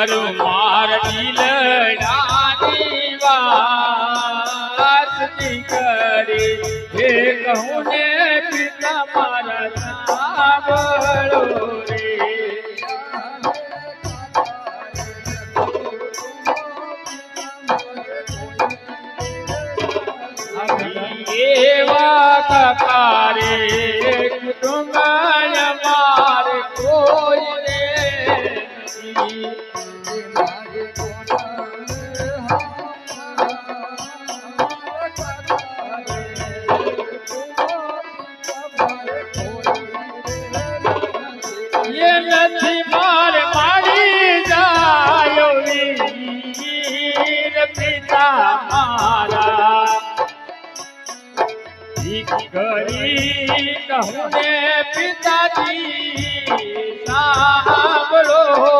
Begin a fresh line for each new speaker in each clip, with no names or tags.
કર મારી લડાની વાત દીકરી હે કહું ને પિતા મારા સાંભળો કુટુંબય દીકરી કહું ને પિતાજી સાંભળો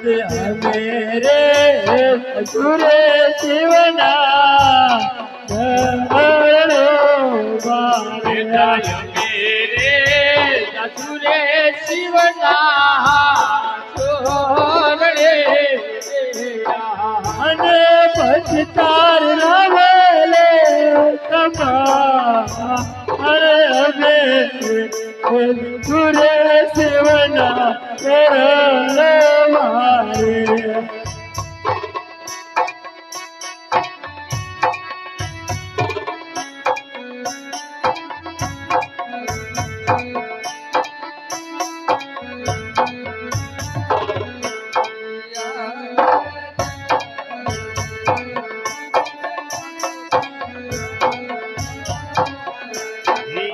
याद
मेरे अधूरे जीवना मेरे
अधूरे जीवना छोड़े मन पछतार रवेले तमा अरे अधूरे जीवना तेरा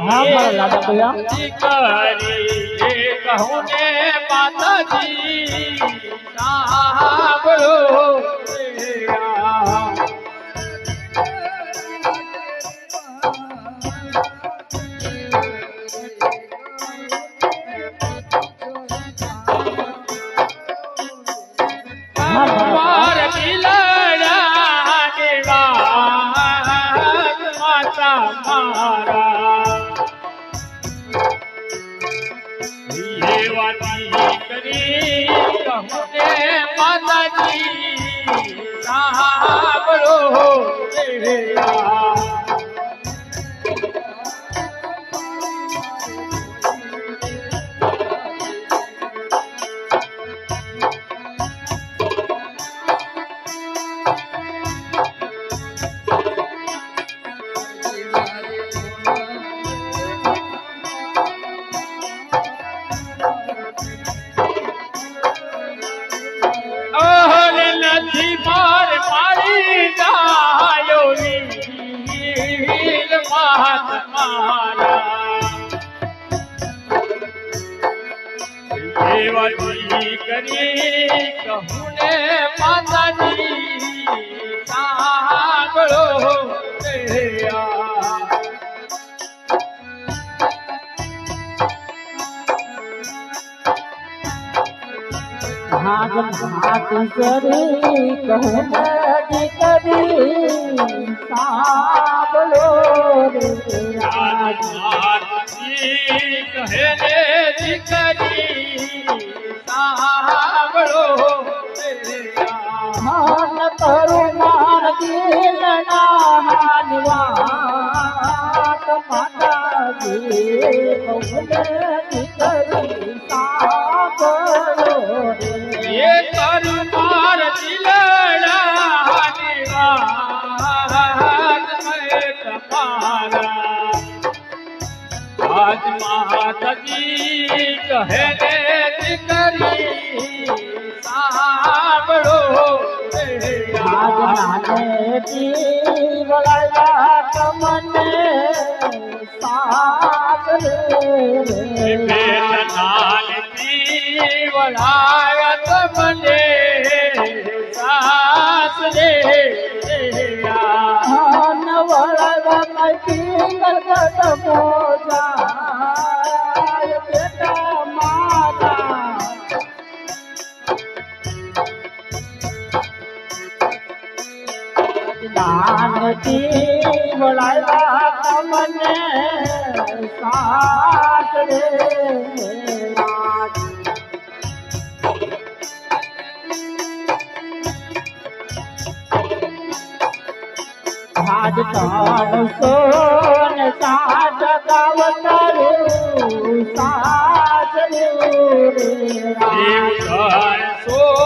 હા, મારા લાડા ભૈયા.
દીકરી કહું ને માતાજી સાંભળો માતાજી સાંભળો રે દેવજી કરી કહું ને માતાજી સાંભળો રે
આજ માતી કરી કહું કરી
સાબલો કહે દીકરી સાંભળો રે આ.
મન દિલના હાનવાત માતાજી કહું કરી माती ने वाती वञे सास रे न वरित पो ज સાજરું રે
દેવ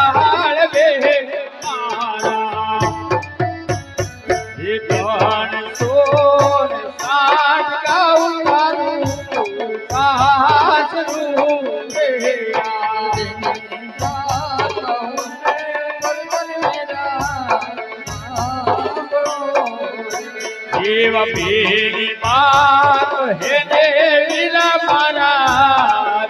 દેવ ભેગી
પાર હે દેવી મારા.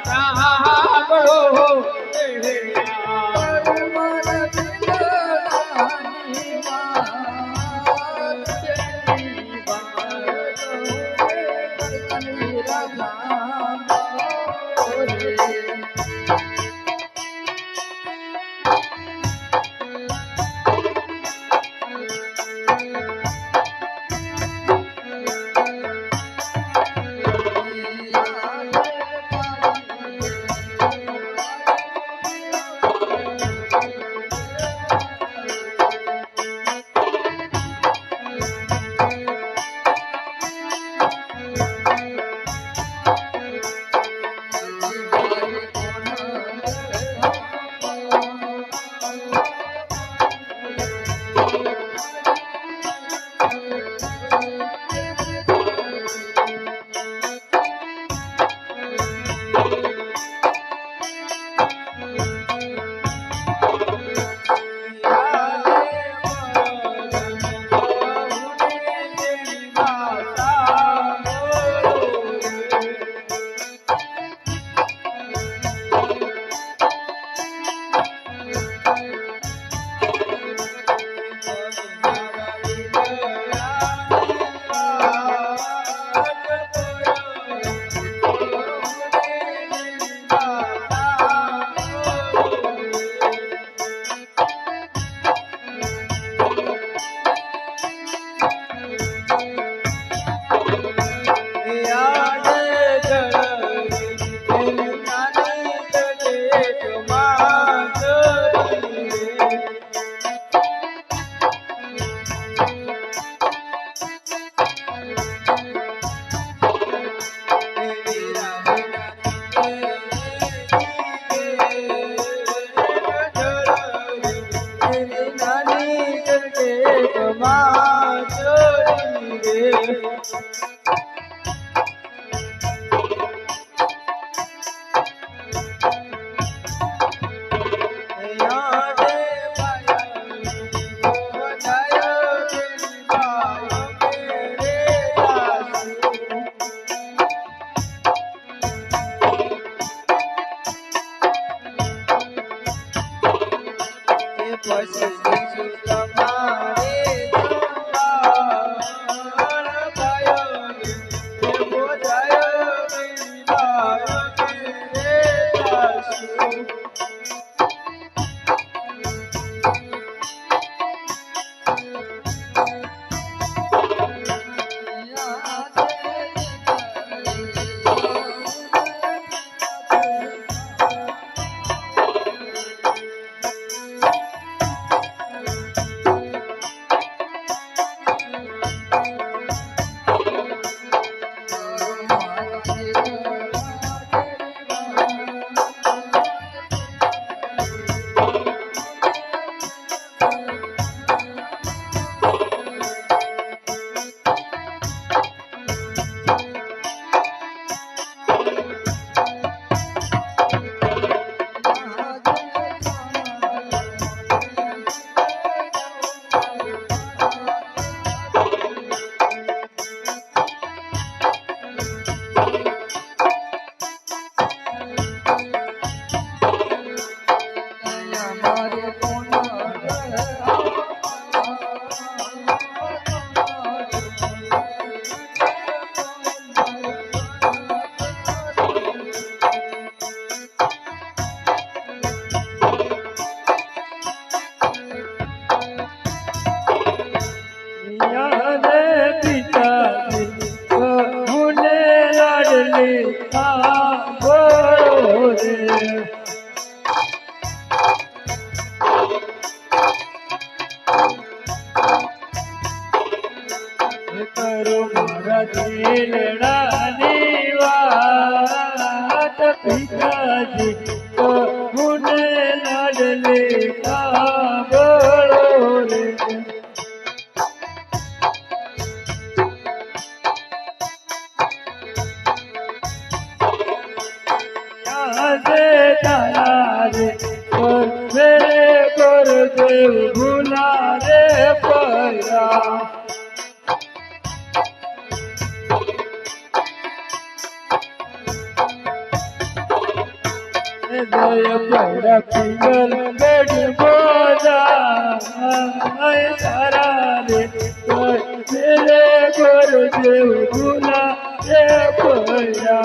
मेरे गुरुदेव गुला देवया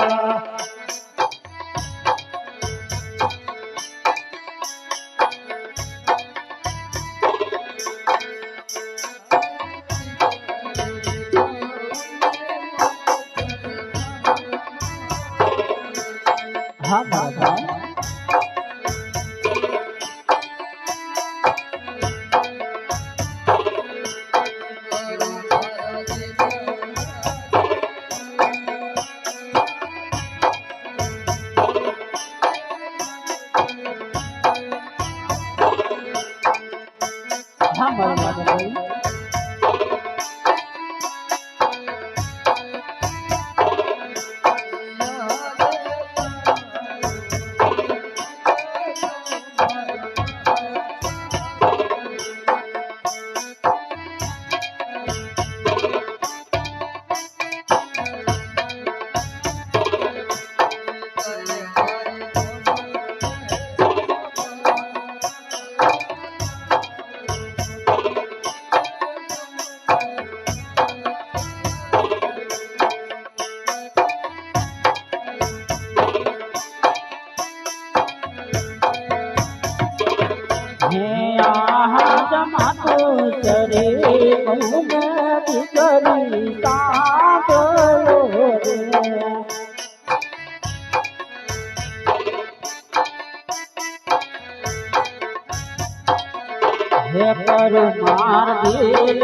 હે કરો માર
દિલ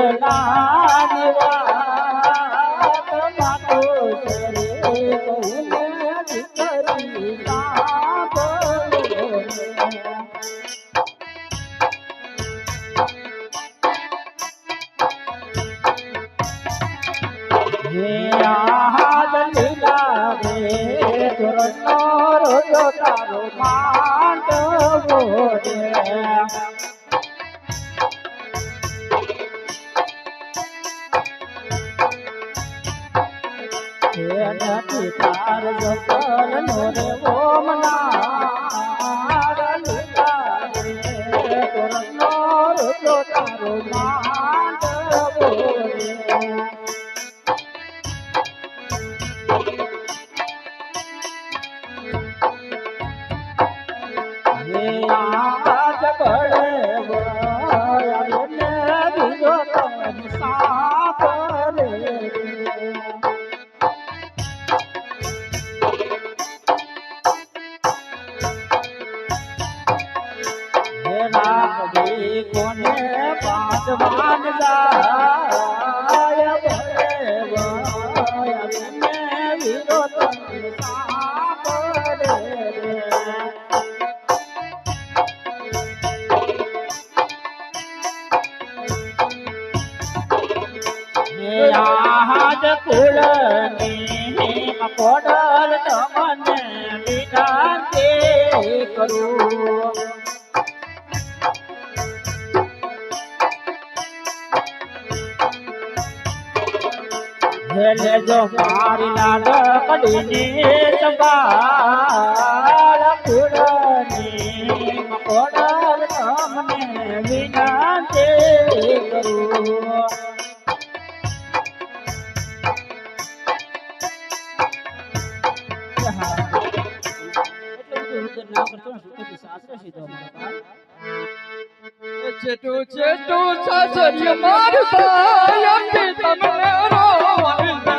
નથી તાર જસર નો રે ઓમ નારાયણ તારો માંડવો કરું જો મારી લાડકડીની સંભાળ પુરની કોડલ તમને વિનંતી કરું.
છેટું છેટું સાસરિયું મારું થાય તમને રોવાનું